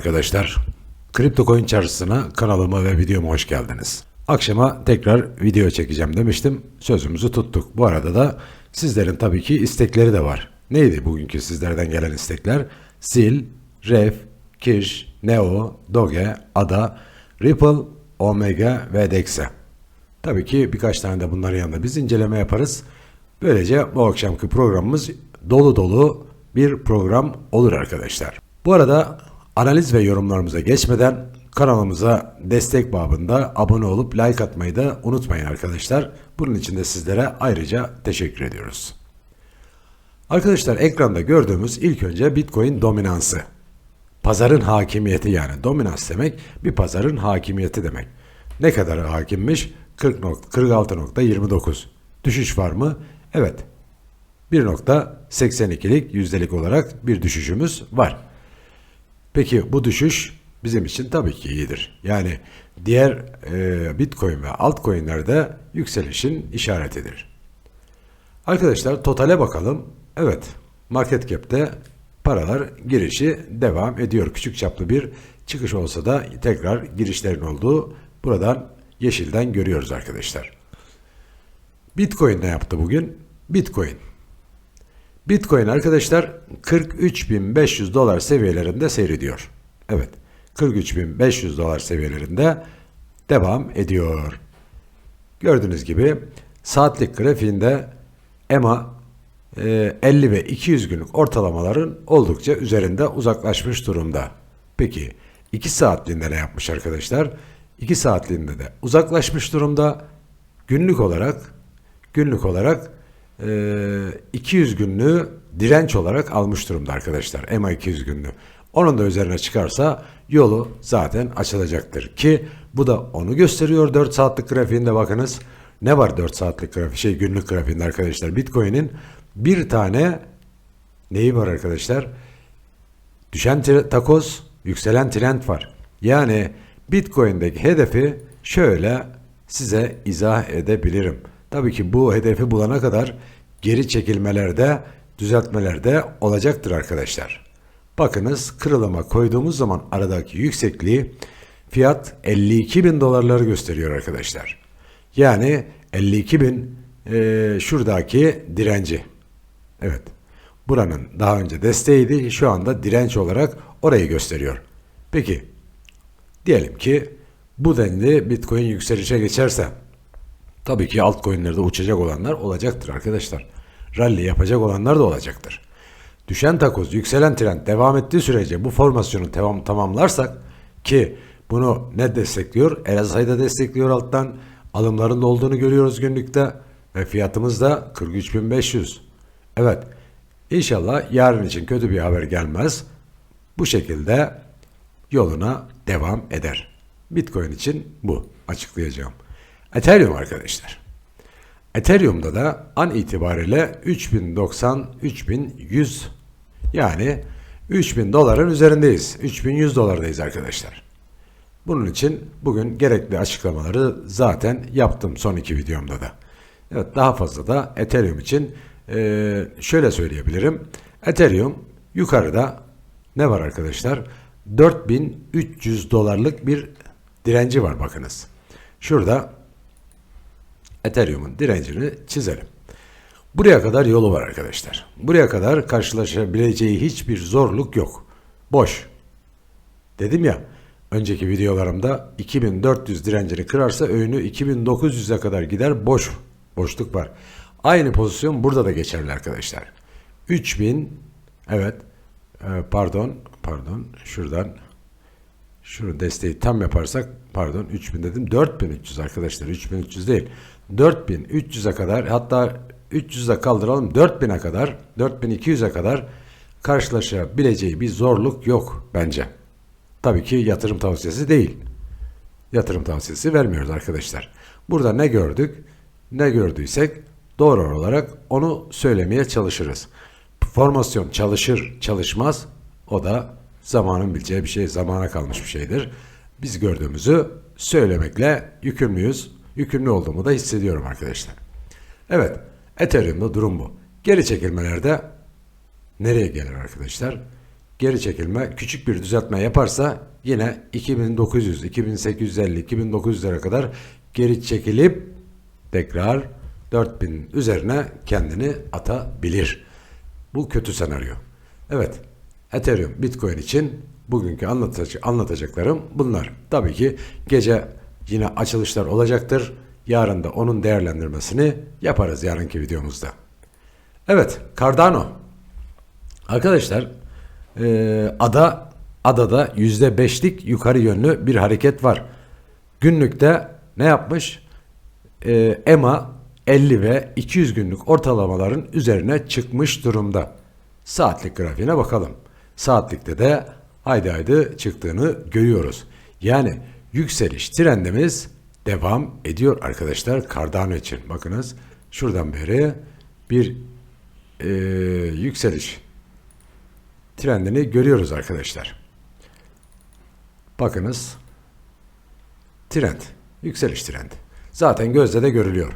Arkadaşlar. Kripto coin çarşısına kanalıma ve videoma hoş geldiniz. Akşama tekrar video çekeceğim demiştim. Sözümüzü tuttuk. Bu arada da sizlerin tabii ki istekleri de var. Neydi bugünkü sizlerden gelen istekler? Sil, Ref, Kish, Neo, Doge, Ada, Ripple, Omega ve Dexe. Tabii ki birkaç tane de bunların yanında biz inceleme yaparız. Böylece bu akşamki programımız dolu dolu bir program olur arkadaşlar. Bu arada analiz ve yorumlarımıza geçmeden kanalımıza destek babında abone olup like atmayı da unutmayın arkadaşlar. Bunun için de sizlere ayrıca teşekkür ediyoruz. Arkadaşlar ekranda gördüğümüz ilk önce Bitcoin dominansı. Pazarın hakimiyeti yani dominans demek bir pazarın hakimiyeti demek. Ne kadar hakimmiş? 40 nok- 46.29. Düşüş var mı? Evet. 1.82'lik yüzdelik olarak bir düşüşümüz var. Peki bu düşüş bizim için tabii ki iyidir. Yani diğer e, Bitcoin ve altcoin'lerde yükselişin işaretidir. Arkadaşlar totale bakalım. Evet, market cap'te paralar girişi devam ediyor. Küçük çaplı bir çıkış olsa da tekrar girişlerin olduğu buradan yeşilden görüyoruz arkadaşlar. Bitcoin ne yaptı bugün? Bitcoin. Bitcoin arkadaşlar 43.500 dolar seviyelerinde seyrediyor. Evet, 43.500 dolar seviyelerinde devam ediyor. Gördüğünüz gibi saatlik grafiğinde EMA e, 50 ve 200 günlük ortalamaların oldukça üzerinde uzaklaşmış durumda. Peki 2 saatliğinde ne yapmış arkadaşlar? 2 saatliğinde de uzaklaşmış durumda. Günlük olarak günlük olarak e, 200 günlüğü direnç olarak almış durumda arkadaşlar. EMA 200 günlüğü. Onun da üzerine çıkarsa yolu zaten açılacaktır ki bu da onu gösteriyor 4 saatlik grafiğinde bakınız. Ne var 4 saatlik grafik şey günlük grafiğinde arkadaşlar? Bitcoin'in bir tane neyi var arkadaşlar? Düşen takoz, yükselen trend var. Yani Bitcoin'deki hedefi şöyle size izah edebilirim. Tabii ki bu hedefi bulana kadar geri çekilmelerde, düzeltmelerde olacaktır arkadaşlar. Bakınız kırılıma koyduğumuz zaman aradaki yüksekliği fiyat 52 bin dolarları gösteriyor arkadaşlar. Yani 52 bin eee, şuradaki direnci. Evet. Buranın daha önce desteğiydi. Şu anda direnç olarak orayı gösteriyor. Peki. Diyelim ki bu denli Bitcoin yükselişe geçerse tabii ki altcoin'lerde uçacak olanlar olacaktır arkadaşlar. Rally yapacak olanlar da olacaktır. Düşen takoz, yükselen trend devam ettiği sürece bu formasyonu tamam, tamamlarsak ki bunu ne destekliyor? RSI da destekliyor alttan. Alımların olduğunu görüyoruz günlükte ve fiyatımız da 43.500. Evet. İnşallah yarın için kötü bir haber gelmez. Bu şekilde yoluna devam eder. Bitcoin için bu açıklayacağım. Ethereum arkadaşlar. Ethereum'da da an itibariyle 3090 3100 yani 3000 doların üzerindeyiz. 3100 dolardayız arkadaşlar. Bunun için bugün gerekli açıklamaları zaten yaptım son iki videomda da. Evet daha fazla da Ethereum için eee, şöyle söyleyebilirim. Ethereum yukarıda ne var arkadaşlar? 4300 dolarlık bir direnci var bakınız. Şurada Ethereum'un direncini çizelim. Buraya kadar yolu var arkadaşlar. Buraya kadar karşılaşabileceği hiçbir zorluk yok. Boş. Dedim ya önceki videolarımda 2400 direncini kırarsa öğünü 2900'e kadar gider boş. Boşluk var. Aynı pozisyon burada da geçerli arkadaşlar. 3000 evet e, pardon pardon şuradan şunu desteği tam yaparsak pardon 3000 dedim 4300 arkadaşlar 3300 değil 4300'e kadar hatta 300'e kaldıralım 4000'e kadar 4200'e kadar karşılaşabileceği bir zorluk yok bence. Tabii ki yatırım tavsiyesi değil. Yatırım tavsiyesi vermiyoruz arkadaşlar. Burada ne gördük? Ne gördüysek doğru olarak onu söylemeye çalışırız. Formasyon çalışır, çalışmaz o da zamanın bileceği bir şey, zamana kalmış bir şeydir. Biz gördüğümüzü söylemekle yükümlüyüz. Yükümlü olduğumu da hissediyorum arkadaşlar. Evet, Ethereum'da durum bu. Geri çekilmelerde nereye gelir arkadaşlar? geri çekilme küçük bir düzeltme yaparsa yine 2900, 2850, 2900'lere kadar geri çekilip tekrar 4000 üzerine kendini atabilir. Bu kötü senaryo. Evet, Ethereum, Bitcoin için bugünkü anlatacak, anlatacaklarım bunlar. Tabii ki gece yine açılışlar olacaktır. Yarın da onun değerlendirmesini yaparız yarınki videomuzda. Evet, Cardano. Arkadaşlar, e, ada adada yüzde beşlik yukarı yönlü bir hareket var. Günlükte ne yapmış? E, EMA 50 ve 200 günlük ortalamaların üzerine çıkmış durumda. Saatlik grafiğine bakalım. Saatlikte de haydi haydi çıktığını görüyoruz. Yani yükseliş trendimiz devam ediyor arkadaşlar Cardano için. Bakınız şuradan beri bir e, yükseliş trendini görüyoruz arkadaşlar. Bakınız trend, yükseliş trendi. Zaten gözle de görülüyor.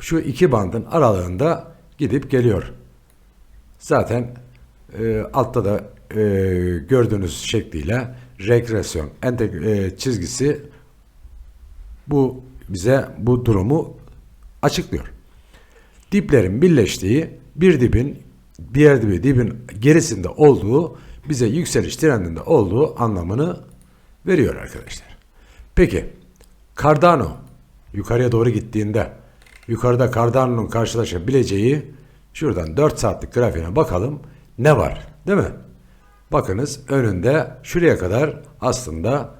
Şu iki bandın aralığında gidip geliyor. Zaten e, altta da e, gördüğünüz şekliyle regresyon entegre, çizgisi bu bize bu durumu açıklıyor. Diplerin birleştiği bir dibin diğer dibi dibin gerisinde olduğu bize yükseliş trendinde olduğu anlamını veriyor arkadaşlar. Peki Cardano yukarıya doğru gittiğinde yukarıda Cardano'nun karşılaşabileceği şuradan 4 saatlik grafiğine bakalım ne var değil mi? Bakınız önünde şuraya kadar aslında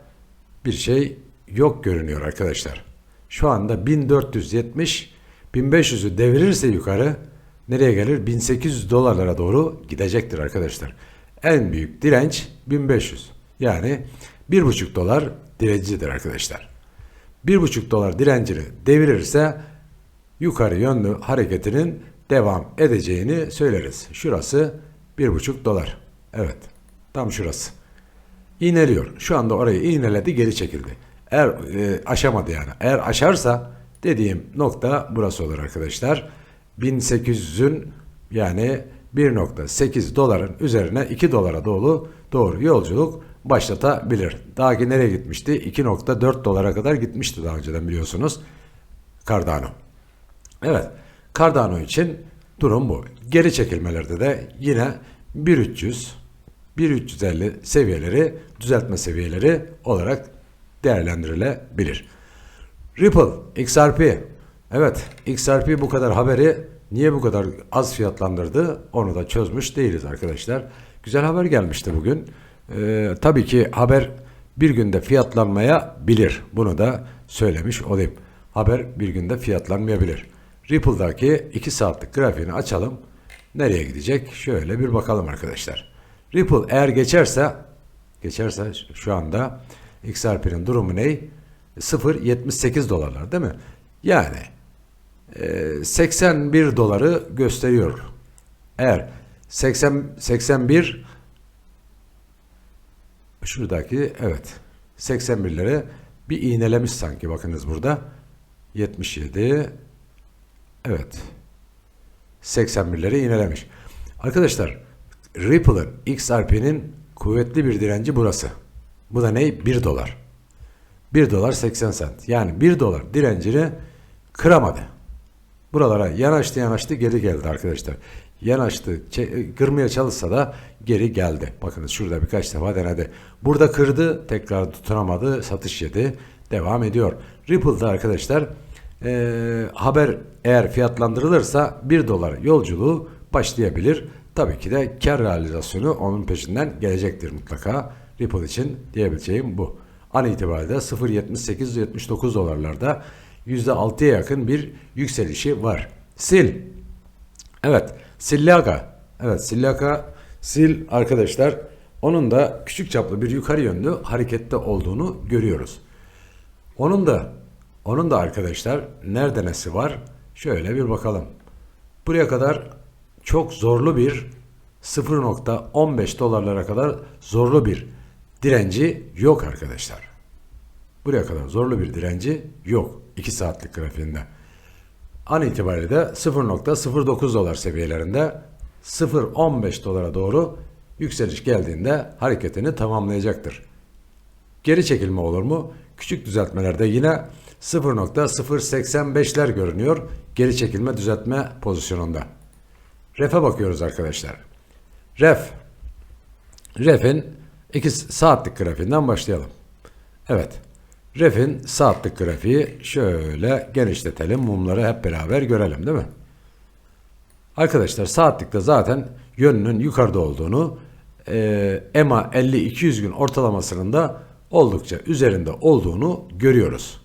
bir şey yok görünüyor arkadaşlar. Şu anda 1470 1500'ü devirirse yukarı nereye gelir? 1800 dolarlara doğru gidecektir arkadaşlar. En büyük direnç 1500. Yani 1,5 dolar direncidir arkadaşlar. 1,5 dolar direncini devirirse yukarı yönlü hareketinin devam edeceğini söyleriz. Şurası 1,5 dolar. Evet. Tam şurası. İğneliyor. Şu anda orayı iğneledi geri çekildi. Eğer e, aşamadı yani. Eğer aşarsa dediğim nokta burası olur arkadaşlar. 1800'ün yani 1.8 doların üzerine 2 dolara doğru doğru yolculuk başlatabilir. Daha ki nereye gitmişti? 2.4 dolara kadar gitmişti daha önceden biliyorsunuz. Cardano. Evet. Cardano için durum bu. Geri çekilmelerde de yine 1300 1350 seviyeleri düzeltme seviyeleri olarak değerlendirilebilir. Ripple, XRP. Evet, XRP bu kadar haberi niye bu kadar az fiyatlandırdı onu da çözmüş değiliz arkadaşlar. Güzel haber gelmişti bugün. Ee, tabii ki haber bir günde fiyatlanmaya bilir. Bunu da söylemiş olayım. Haber bir günde fiyatlanmayabilir. Ripple'daki 2 saatlik grafiğini açalım. Nereye gidecek? Şöyle bir bakalım arkadaşlar. Ripple eğer geçerse geçerse şu anda XRP'nin durumu ne? 0.78 dolarlar değil mi? Yani e, 81 doları gösteriyor. Eğer 80 81 şuradaki evet 81'lere bir iğnelemiş sanki bakınız burada 77 evet 81'leri iğnelemiş. Arkadaşlar Ripple'ın XRP'nin kuvvetli bir direnci burası. Bu da ne? 1 dolar. 1 dolar 80 sent. Yani 1 dolar direncini kıramadı. Buralara yanaştı yanaştı geri geldi arkadaşlar. Yanaştı kırmaya çalışsa da geri geldi. Bakınız şurada birkaç defa denedi. Burada kırdı tekrar tutunamadı satış yedi. Devam ediyor. Ripple'da arkadaşlar e, haber eğer fiyatlandırılırsa 1 dolar yolculuğu başlayabilir. Tabii ki de kar realizasyonu onun peşinden gelecektir mutlaka. Ripple için diyebileceğim bu. An itibariyle 0.78-79 dolarlarda %6'ya yakın bir yükselişi var. Sil. Evet. Sillaka. Evet Sillaka sil arkadaşlar onun da küçük çaplı bir yukarı yönlü harekette olduğunu görüyoruz. Onun da onun da arkadaşlar nerede nesi var? Şöyle bir bakalım. Buraya kadar çok zorlu bir 0.15 dolarlara kadar zorlu bir direnci yok arkadaşlar. Buraya kadar zorlu bir direnci yok 2 saatlik grafiğinde. An itibariyle de 0.09 dolar seviyelerinde 0.15 dolara doğru yükseliş geldiğinde hareketini tamamlayacaktır. Geri çekilme olur mu? Küçük düzeltmelerde yine 0.085'ler görünüyor geri çekilme düzeltme pozisyonunda. Ref'e bakıyoruz arkadaşlar. Ref. Ref'in 2 saatlik grafiğinden başlayalım. Evet. Ref'in saatlik grafiği şöyle genişletelim. Mumları hep beraber görelim değil mi? Arkadaşlar saatlikte zaten yönünün yukarıda olduğunu e, EMA 50-200 gün ortalamasının da oldukça üzerinde olduğunu görüyoruz.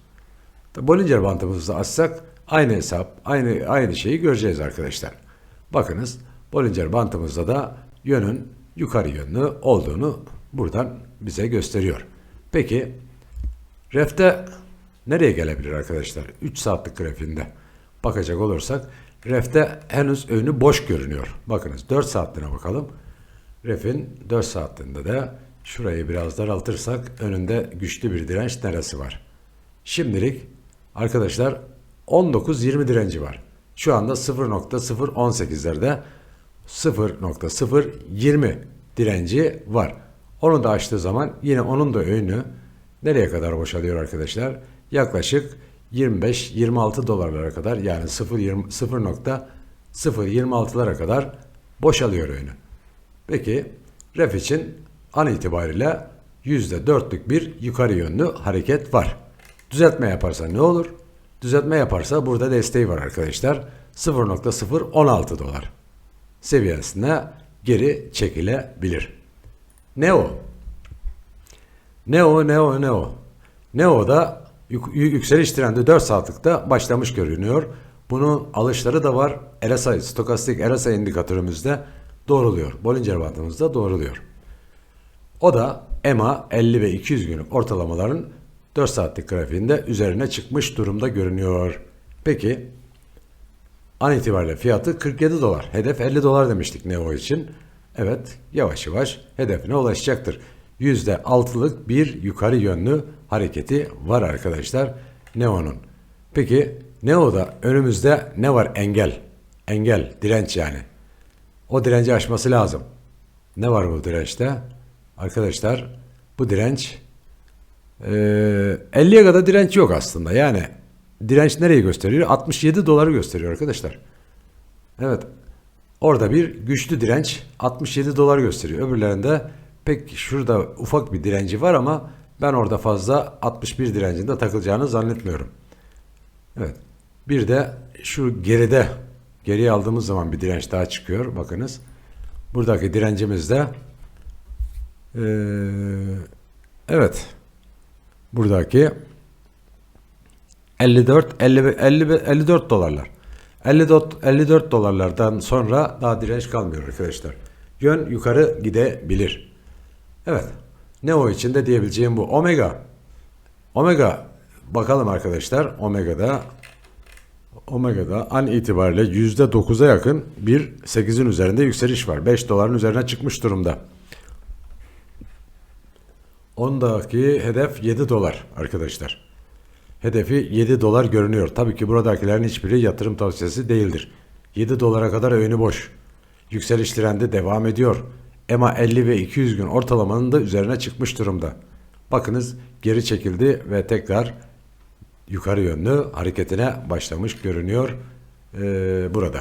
Bollinger bandımızı açsak aynı hesap, aynı aynı şeyi göreceğiz arkadaşlar. Bakınız Bollinger bandımızda da yönün yukarı yönlü olduğunu buradan bize gösteriyor. Peki refte nereye gelebilir arkadaşlar? 3 saatlik grafiğinde bakacak olursak refte henüz önü boş görünüyor. Bakınız 4 saatliğine bakalım. Refin 4 saatliğinde de şurayı biraz daraltırsak önünde güçlü bir direnç neresi var? Şimdilik arkadaşlar 19-20 direnci var. Şu anda 0.018'lerde 0.020 direnci var. Onu da açtığı zaman yine onun da önü nereye kadar boşalıyor arkadaşlar? Yaklaşık 25-26 dolarlara kadar yani 0.026'lara kadar boşalıyor önü. Peki ref için an itibariyle %4'lük bir yukarı yönlü hareket var. Düzeltme yaparsa ne olur? Düzeltme yaparsa burada desteği var arkadaşlar. 0.016 dolar seviyesine geri çekilebilir. Neo Neo Neo Neo Neo'da yük- yükseliş trendi 4 saatlikte başlamış görünüyor. Bunun alışları da var. RSI, stokastik RSI indikatörümüzde doğruluyor. Bollinger bandımızda doğruluyor. O da EMA 50 ve 200 günlük ortalamaların 4 saatlik grafiğinde üzerine çıkmış durumda görünüyor. Peki an itibariyle fiyatı 47 dolar. Hedef 50 dolar demiştik Neo için. Evet yavaş yavaş hedefine ulaşacaktır. %6'lık bir yukarı yönlü hareketi var arkadaşlar Neo'nun. Peki Neo'da önümüzde ne var engel? Engel, direnç yani. O direnci aşması lazım. Ne var bu dirençte? Arkadaşlar bu direnç ee, 50'ye kadar direnç yok aslında. Yani direnç nereyi gösteriyor? 67 doları gösteriyor arkadaşlar. Evet. Orada bir güçlü direnç 67 dolar gösteriyor. Öbürlerinde pek şurada ufak bir direnci var ama ben orada fazla 61 direncinde takılacağını zannetmiyorum. Evet. Bir de şu geride geriye aldığımız zaman bir direnç daha çıkıyor. Bakınız. Buradaki direncimiz de ee, evet. Buradaki 54 50 50 54 dolarlar. 54 54 dolarlardan sonra daha direnç kalmıyor arkadaşlar. Yön yukarı gidebilir. Evet. Neo için de diyebileceğim bu. Omega. Omega bakalım arkadaşlar. Omega'da Omega'da an itibariyle %9'a yakın bir 8'in üzerinde yükseliş var. 5 doların üzerine çıkmış durumda. Ondaki hedef 7 dolar arkadaşlar. Hedefi 7 dolar görünüyor. Tabii ki buradakilerin hiçbiri yatırım tavsiyesi değildir. 7 dolara kadar önü boş. Yükseliş trendi devam ediyor. EMA 50 ve 200 gün ortalamanın da üzerine çıkmış durumda. Bakınız geri çekildi ve tekrar yukarı yönlü hareketine başlamış görünüyor ee, burada.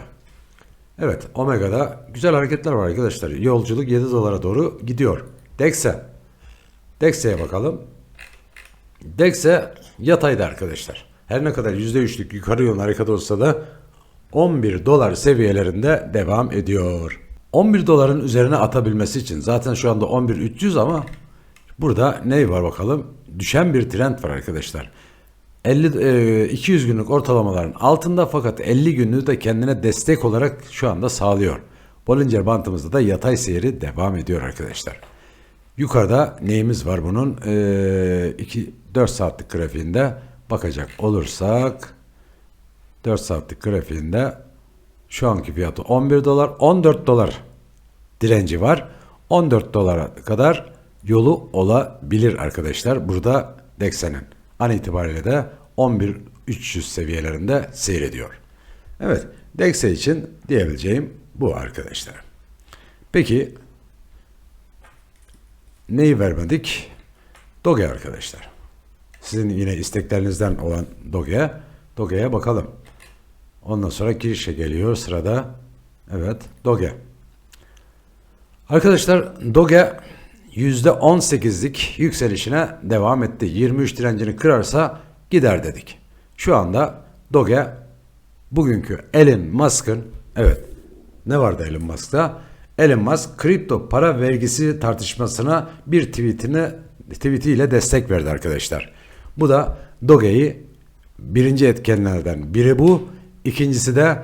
Evet Omega'da güzel hareketler var arkadaşlar. Yolculuk 7 dolara doğru gidiyor. DEX'e DEX'e bakalım. DEX'e yatayda arkadaşlar. Her ne kadar %3'lük yukarı yönlü hareket olsa da 11 dolar seviyelerinde devam ediyor. 11 doların üzerine atabilmesi için zaten şu anda 11.300 ama burada ne var bakalım? Düşen bir trend var arkadaşlar. 50 e, 200 günlük ortalamaların altında fakat 50 günlüğü de kendine destek olarak şu anda sağlıyor. Bollinger bantımızda da yatay seyri devam ediyor arkadaşlar. Yukarıda neyimiz var bunun? Ee, 2 4 saatlik grafiğinde bakacak olursak 4 saatlik grafiğinde şu anki fiyatı 11 dolar 14 dolar direnci var. 14 dolara kadar yolu olabilir arkadaşlar. Burada Dexa'nın an itibariyle de 11.300 seviyelerinde seyrediyor. Evet Dexa için diyebileceğim bu arkadaşlar. Peki neyi vermedik? Doge arkadaşlar. Sizin yine isteklerinizden olan Doge'ye. Doge'ye bakalım. Ondan sonra Kirişe geliyor sırada. Evet Doge. Arkadaşlar Doge %18'lik yükselişine devam etti. 23 direncini kırarsa gider dedik. Şu anda Doge bugünkü Elon Musk'ın evet ne vardı Elon Musk'ta? Elon Musk kripto para vergisi tartışmasına bir tweetini tweetiyle destek verdi arkadaşlar. Bu da Doge'yi birinci etkenlerden biri bu. İkincisi de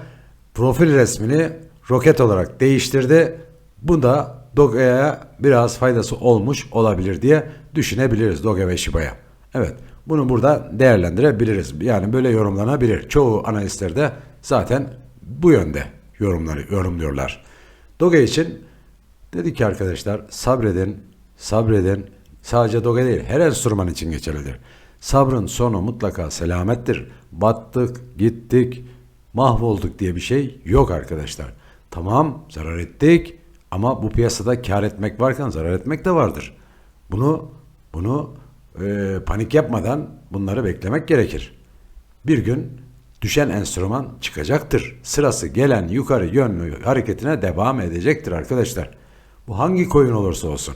profil resmini roket olarak değiştirdi. Bu da Doge'ye biraz faydası olmuş olabilir diye düşünebiliriz Doge ve Shiba'ya. Evet bunu burada değerlendirebiliriz. Yani böyle yorumlanabilir. Çoğu analistler de zaten bu yönde yorumları yorumluyorlar. Doge için dedik ki arkadaşlar sabredin, sabredin. Sadece Doge değil her enstrüman için geçerlidir. Sabrın sonu mutlaka selamettir. Battık, gittik, mahvolduk diye bir şey yok arkadaşlar. Tamam zarar ettik ama bu piyasada kar etmek varken zarar etmek de vardır. Bunu bunu e, panik yapmadan bunları beklemek gerekir. Bir gün düşen enstrüman çıkacaktır. Sırası gelen yukarı yönlü hareketine devam edecektir arkadaşlar. Bu hangi koyun olursa olsun.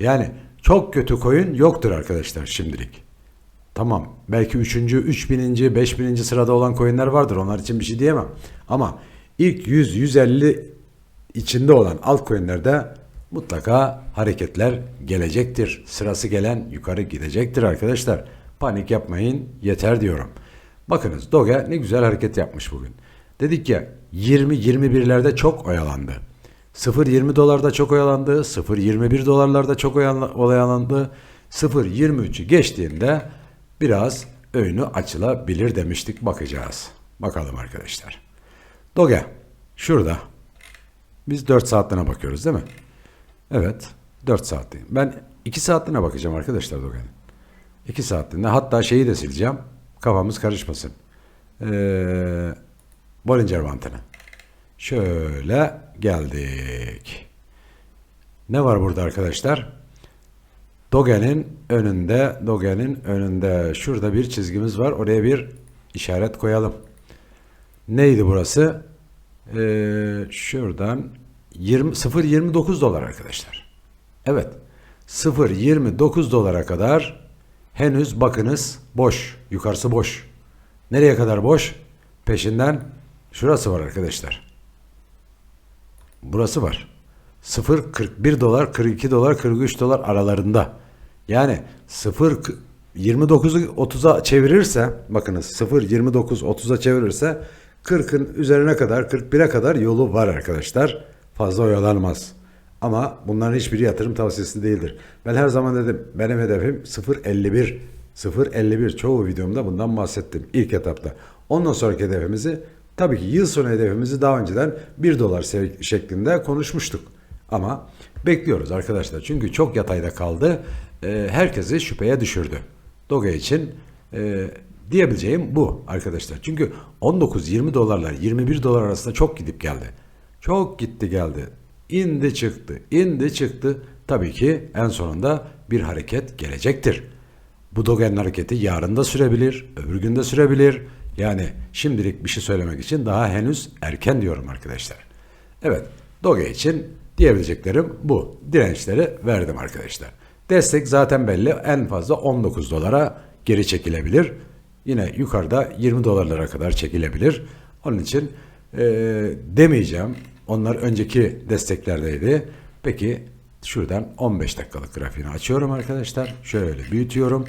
Yani çok kötü koyun yoktur arkadaşlar şimdilik. Tamam belki 3. 3000. 5000. sırada olan coinler vardır. Onlar için bir şey diyemem. Ama ilk 100 150 içinde olan altcoin'lerde mutlaka hareketler gelecektir. Sırası gelen yukarı gidecektir arkadaşlar. Panik yapmayın yeter diyorum. Bakınız Doge ne güzel hareket yapmış bugün. Dedik ya 20-21'lerde çok oyalandı. 0.20 dolarda çok oyalandı. 0.21 dolarlarda çok oyalandı. 0.23'ü geçtiğinde biraz önü açılabilir demiştik. Bakacağız. Bakalım arkadaşlar. Doge şurada. Biz 4 saatliğine bakıyoruz değil mi? Evet. 4 saatliğine. Ben 2 saatliğine bakacağım arkadaşlar Doge'nin. 2 saatliğine. Hatta şeyi de sileceğim. Kafamız karışmasın. Ee, Bollinger Bantı'na. Şöyle geldik. Ne var burada arkadaşlar? Doge'nin önünde, Doge'nin önünde şurada bir çizgimiz var. Oraya bir işaret koyalım. Neydi burası? Ee, şuradan 20 0.29 dolar arkadaşlar. Evet. 0.29 dolara kadar henüz bakınız boş. Yukarısı boş. Nereye kadar boş? Peşinden şurası var arkadaşlar. Burası var. 0.41 dolar, 42 dolar, 43 dolar aralarında. Yani 0 29'u 30'a çevirirse bakınız 0 29 30'a çevirirse 40'ın üzerine kadar 41'e kadar yolu var arkadaşlar. Fazla oyalanmaz. Ama bunların hiçbiri yatırım tavsiyesi değildir. Ben her zaman dedim benim hedefim 0.51. 0.51 çoğu videomda bundan bahsettim ilk etapta. Ondan sonraki hedefimizi tabii ki yıl sonu hedefimizi daha önceden 1 dolar şeklinde konuşmuştuk. Ama bekliyoruz arkadaşlar. Çünkü çok yatayda kaldı. Ee, herkesi şüpheye düşürdü. Doge için e, diyebileceğim bu arkadaşlar. Çünkü 19-20 dolarlar 21 dolar arasında çok gidip geldi. Çok gitti geldi. İndi çıktı, indi çıktı. Tabii ki en sonunda bir hareket gelecektir. Bu Dogen hareketi yarın da sürebilir, öbür gün de sürebilir. Yani şimdilik bir şey söylemek için daha henüz erken diyorum arkadaşlar. Evet, Doge için diyebileceklerim bu. Dirençleri verdim arkadaşlar. Destek zaten belli. En fazla 19 dolara geri çekilebilir. Yine yukarıda 20 dolarlara kadar çekilebilir. Onun için e, demeyeceğim. Onlar önceki desteklerdeydi. Peki şuradan 15 dakikalık grafiğini açıyorum arkadaşlar. Şöyle büyütüyorum.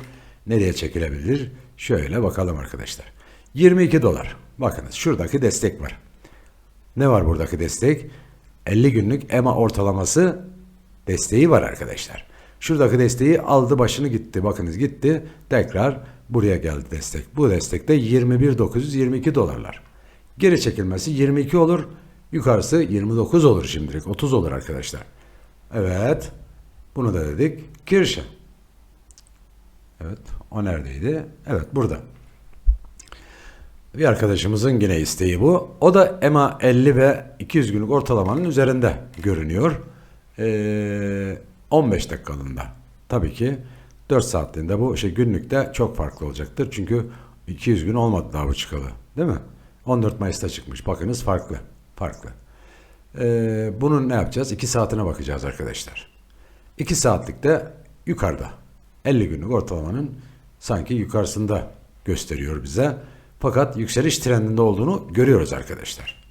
Nereye çekilebilir? Şöyle bakalım arkadaşlar. 22 dolar. Bakınız şuradaki destek var. Ne var buradaki destek? 50 günlük EMA ortalaması desteği var arkadaşlar. Şuradaki desteği aldı başını gitti. Bakınız gitti. Tekrar buraya geldi destek. Bu destekte 21.922 dolarlar. Geri çekilmesi 22 olur. Yukarısı 29 olur şimdilik. 30 olur arkadaşlar. Evet. Bunu da dedik. Kirşe. Evet. O neredeydi? Evet burada. Bir arkadaşımızın yine isteği bu. O da EMA 50 ve 200 günlük ortalamanın üzerinde görünüyor. Ee, 15 dakikalığında. Tabii ki 4 saatliğinde bu şey günlükte çok farklı olacaktır. Çünkü 200 gün olmadı daha bu çıkalı. Değil mi? 14 Mayıs'ta çıkmış. Bakınız farklı. Farklı. Ee, bunun ne yapacağız? 2 saatine bakacağız arkadaşlar. 2 saatlikte yukarıda. 50 günlük ortalamanın sanki yukarısında gösteriyor bize. Fakat yükseliş trendinde olduğunu görüyoruz arkadaşlar.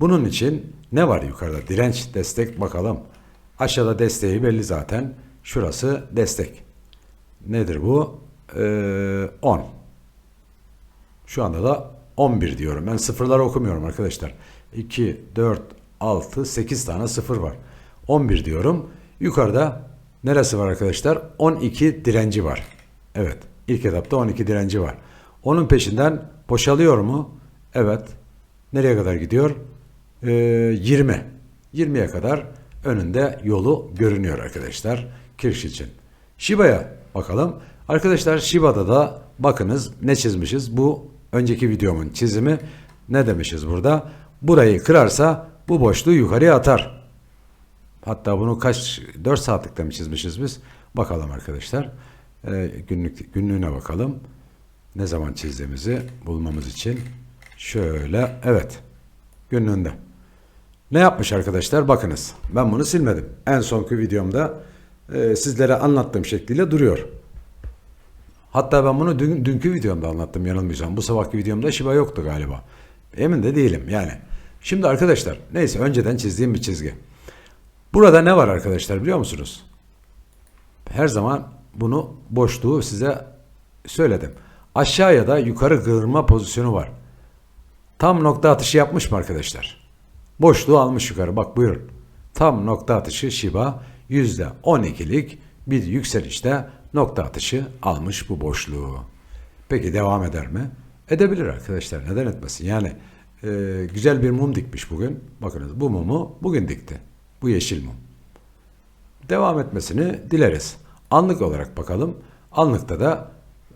Bunun için ne var yukarıda? Direnç, destek bakalım. Aşağıda desteği belli zaten. Şurası destek. Nedir bu? Ee, 10. Şu anda da 11 diyorum. Ben sıfırları okumuyorum arkadaşlar. 2, 4, 6, 8 tane sıfır var. 11 diyorum. Yukarıda neresi var arkadaşlar? 12 direnci var. Evet. İlk etapta 12 direnci var. Onun peşinden boşalıyor mu? Evet. Nereye kadar gidiyor? Ee, 20. 20'ye kadar önünde yolu görünüyor arkadaşlar. Kirş için. Shiba'ya bakalım. Arkadaşlar Shiba'da da bakınız ne çizmişiz. Bu önceki videomun çizimi. Ne demişiz burada? Burayı kırarsa bu boşluğu yukarıya atar. Hatta bunu kaç 4 saatlikte mi çizmişiz biz? Bakalım arkadaşlar. Ee, günlük günlüğüne bakalım. Ne zaman çizdiğimizi bulmamız için şöyle evet günlüğünde. Ne yapmış arkadaşlar? Bakınız. Ben bunu silmedim. En sonki videomda e, sizlere anlattığım şekliyle duruyor. Hatta ben bunu dün, dünkü videomda anlattım yanılmıyorsam. Bu sabahki videomda Shiba yoktu galiba. Emin de değilim yani. Şimdi arkadaşlar neyse önceden çizdiğim bir çizgi. Burada ne var arkadaşlar biliyor musunuz? Her zaman bunu boşluğu size söyledim. Aşağı ya da yukarı kırma pozisyonu var. Tam nokta atışı yapmış mı arkadaşlar? Boşluğu almış yukarı. Bak buyurun. Tam nokta atışı Shiba %12'lik bir yükselişte nokta atışı almış bu boşluğu. Peki devam eder mi? Edebilir arkadaşlar. Neden etmesin? Yani e, güzel bir mum dikmiş bugün. Bakınız bu mumu bugün dikti. Bu yeşil mum. Devam etmesini dileriz. Anlık olarak bakalım. Anlıkta da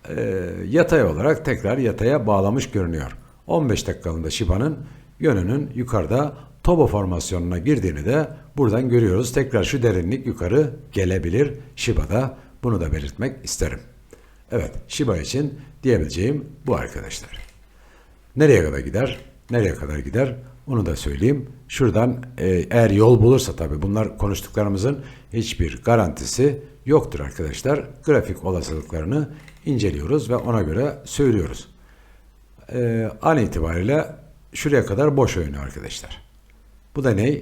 e, yatay olarak tekrar yataya bağlamış görünüyor. 15 dakikalığında Shiba'nın yönünün yukarıda Tobo formasyonuna girdiğini de buradan görüyoruz. Tekrar şu derinlik yukarı gelebilir Shiba'da. Bunu da belirtmek isterim. Evet, Shiba için diyebileceğim bu arkadaşlar. Nereye kadar gider? Nereye kadar gider? Onu da söyleyeyim. Şuradan e, eğer yol bulursa tabii bunlar konuştuklarımızın hiçbir garantisi yoktur arkadaşlar. Grafik olasılıklarını inceliyoruz ve ona göre söylüyoruz. E, an itibariyle şuraya kadar boş oynuyor arkadaşlar. Bu da ne?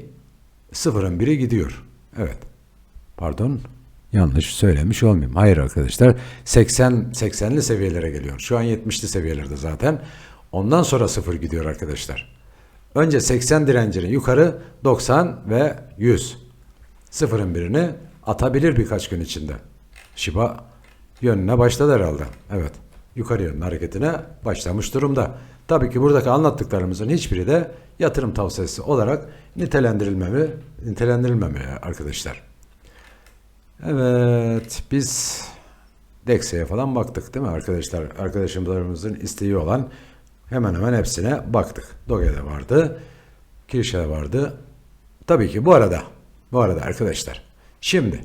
Sıfırın biri gidiyor. Evet. Pardon. Yanlış söylemiş olmayayım. Hayır arkadaşlar. 80 80'li seviyelere geliyor. Şu an 70'li seviyelerde zaten. Ondan sonra sıfır gidiyor arkadaşlar. Önce 80 direncini yukarı 90 ve 100. Sıfırın birini atabilir birkaç gün içinde. Shiba yönüne başladı herhalde. Evet. Yukarı yönlü hareketine başlamış durumda. Tabii ki buradaki anlattıklarımızın hiçbiri de yatırım tavsiyesi olarak nitelendirilmemi, nitelendirilmemeli arkadaşlar. Evet, biz Dex'e falan baktık değil mi arkadaşlar? Arkadaşlarımızın isteği olan hemen hemen hepsine baktık. Doge'de vardı, Kirşe vardı. Tabii ki bu arada, bu arada arkadaşlar. Şimdi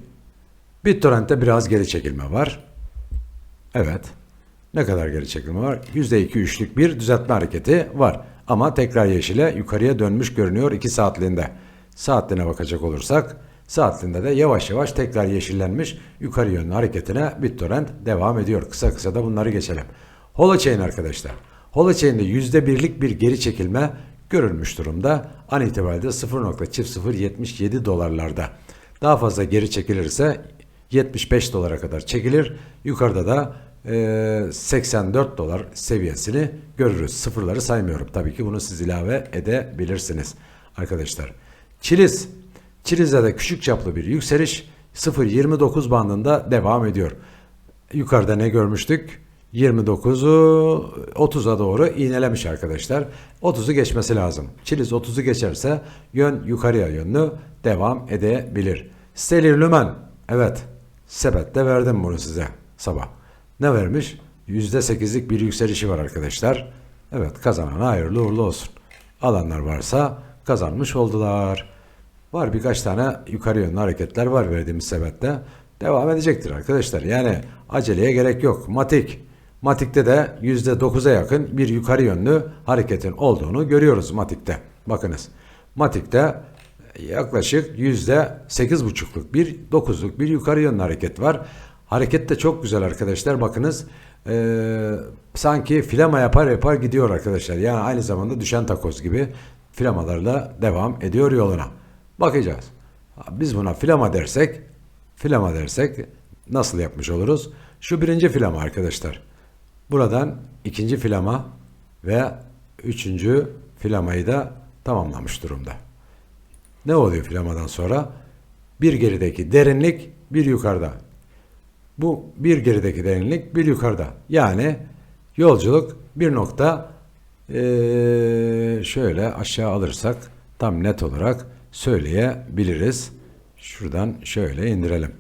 BitTorrent'te biraz geri çekilme var. Evet. Ne kadar geri çekilme var? %2-3'lük bir düzeltme hareketi var. Ama tekrar yeşile yukarıya dönmüş görünüyor 2 saatliğinde. Saatliğine bakacak olursak saatliğinde de yavaş yavaş tekrar yeşillenmiş yukarı yönlü hareketine BitTorrent devam ediyor. Kısa kısa da bunları geçelim. Holochain arkadaşlar. Holochain'de %1'lik bir geri çekilme görülmüş durumda. An itibariyle 0.0077 dolarlarda. Daha fazla geri çekilirse 75 dolara kadar çekilir. Yukarıda da e, 84 dolar seviyesini görürüz. Sıfırları saymıyorum. Tabii ki bunu siz ilave edebilirsiniz arkadaşlar. Çiliz. Çiliz'de de küçük çaplı bir yükseliş 0.29 bandında devam ediyor. Yukarıda ne görmüştük? 29'u 30'a doğru iğnelemiş arkadaşlar. 30'u geçmesi lazım. Çiliz 30'u geçerse yön yukarıya yönlü devam edebilir. Stellar Lumen. Evet. Sepette verdim bunu size sabah. Ne vermiş? %8'lik bir yükselişi var arkadaşlar. Evet kazanan hayırlı uğurlu olsun. Alanlar varsa kazanmış oldular. Var birkaç tane yukarı yönlü hareketler var verdiğimiz sebette. Devam edecektir arkadaşlar. Yani aceleye gerek yok. Matik. Matik'te de %9'a yakın bir yukarı yönlü hareketin olduğunu görüyoruz Matik'te. Bakınız. Matik'te yaklaşık %8,5'luk bir 9'luk bir yukarı yönlü hareket var. Hareket de çok güzel arkadaşlar. Bakınız eee, sanki flama yapar yapar gidiyor arkadaşlar. Yani aynı zamanda düşen takoz gibi flamalarla devam ediyor yoluna. Bakacağız. Biz buna flama dersek flama dersek nasıl yapmış oluruz? Şu birinci flama arkadaşlar. Buradan ikinci flama ve üçüncü flamayı da tamamlamış durumda. Ne oluyor flamadan sonra? Bir gerideki derinlik bir yukarıda. Bu bir gerideki derinlik bir yukarıda. Yani yolculuk bir nokta eee, şöyle aşağı alırsak tam net olarak söyleyebiliriz. Şuradan şöyle indirelim.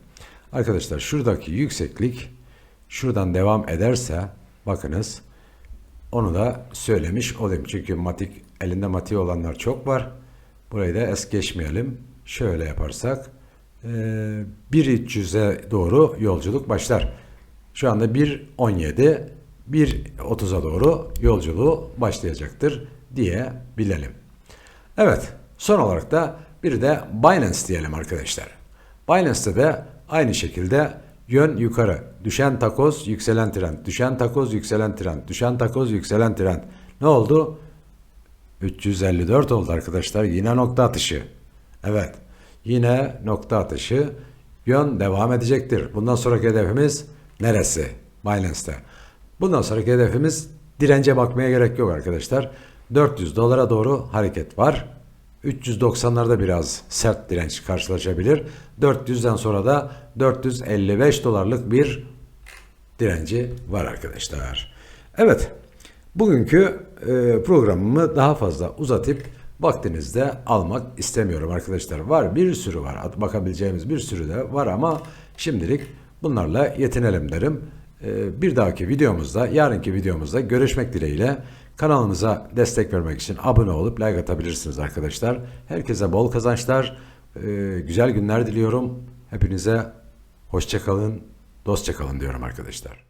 Arkadaşlar şuradaki yükseklik şuradan devam ederse bakınız onu da söylemiş olayım. Çünkü matik elinde matiği olanlar çok var. Burayı da es geçmeyelim. Şöyle yaparsak eee 1.300'e doğru yolculuk başlar. Şu anda 1.17 1.30'a doğru yolculuğu başlayacaktır diye bilelim. Evet son olarak da bir de Binance diyelim arkadaşlar. Binance'te de aynı şekilde yön yukarı. Düşen takoz, yükselen trend. Düşen takoz, yükselen trend. Düşen takoz, yükselen trend. Ne oldu? 354 oldu arkadaşlar. Yine nokta atışı. Evet. Yine nokta atışı. Yön devam edecektir. Bundan sonraki hedefimiz neresi? Binance'te. Bundan sonraki hedefimiz dirence bakmaya gerek yok arkadaşlar. 400 dolara doğru hareket var. 390'larda biraz sert direnç karşılaşabilir. 400'den sonra da 455 dolarlık bir direnci var arkadaşlar. Evet, bugünkü e, programımı daha fazla uzatıp vaktinizde almak istemiyorum arkadaşlar. Var bir sürü var, bakabileceğimiz bir sürü de var ama şimdilik bunlarla yetinelim derim. E, bir dahaki videomuzda, yarınki videomuzda görüşmek dileğiyle. Kanalımıza destek vermek için abone olup like atabilirsiniz arkadaşlar. Herkese bol kazançlar, e, güzel günler diliyorum. Hepinize hoşçakalın, dostça kalın diyorum arkadaşlar.